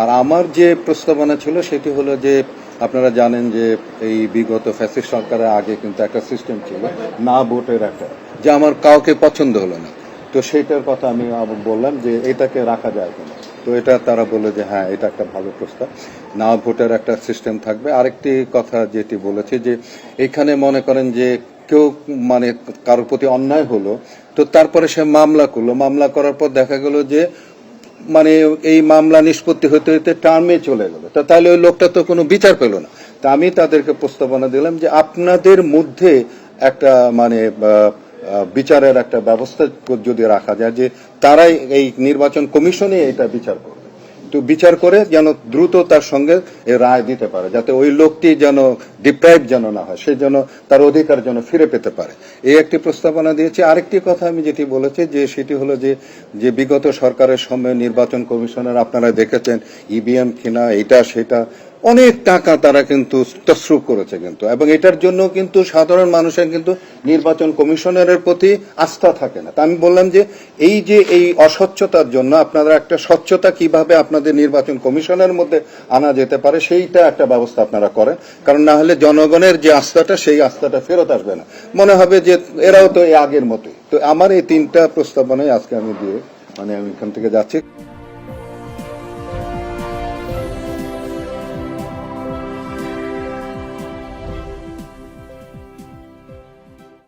আর আমার যে প্রস্তাবনা ছিল, সেটি হলো যে আপনারা জানেন যে এই বিগত ফ্যাসিস্ট সরকারের আগে কিন্তু একটা সিস্টেম ছিল, না ভোটের একটা, যে আমার কাউকে পছন্দ হলো না। তো সেইটার কথা আমি বললাম যে এটাকে রাখা যায় কিনা। তো এটা তারা বলে যে হ্যাঁ এটা একটা ভালো প্রস্তাব। না ভোটের একটা সিস্টেম থাকবে। আরেকটি কথা যেটি বলেছে যে এখানে মনে করেন যে কেউ মানে কারোর প্রতি অন্যায় হলো, তো তারপরে সে মামলা করল। মামলা করার পর দেখা গেল যে মানে এই মামলা নিষ্পত্তি হতে হতে টার্মে চলে গেল। তা তাহলে ওই লোকটা তো কোনো বিচার পেল না। তা আমি তাদেরকে প্রস্তাবনা দিলাম যে আপনাদের মধ্যে একটা মানে বিচারের একটা ব্যবস্থা যদি রাখা যায় যে তারাই এই নির্বাচন কমিশনে এটা বিচার করবে। তো বিচার করে যেন দ্রুত তার সঙ্গে রায় দিতে পারে, যাতে ওই লোকটি যেন ডিপ্রাইভ যেন না হয়, সে যেন তার অধিকার যেন ফিরে পেতে পারে। এই একটি প্রস্তাবনা দিয়েছে। আরেকটি কথা আমি যেটি বলেছি যে সেটি হলো যে যে বিগত সরকারের সময় নির্বাচন কমিশনার আপনারা দেখেছেন, ইভিএম কিনা এটা সেটা অনেক টাকা তারা কিন্তু তসরুপ করেছে কিন্তু। এবং এটার জন্য কিন্তু সাধারণ মানুষের কিন্তু নির্বাচন কমিশনের প্রতি আস্থা থাকে না। তা আমি বললাম যে, এই যে এই অস্বচ্ছতার জন্য আপনারা একটা স্বচ্ছতা কীভাবে আপনাদের নির্বাচন কমিশনের মধ্যে আনা যেতে পারে, সেইটা একটা ব্যবস্থা আপনারা করেন। কারণ না হলে জনগণের যে আস্থাটা, সেই আস্থাটা ফেরত আসবে না। মনে হবে যে, এরাও তো আগের মতোই। তো আমার এই তিনটা প্রস্তাবনাই আজকে আমি দিয়ে মানে আমি এখান থেকে যাচ্ছি।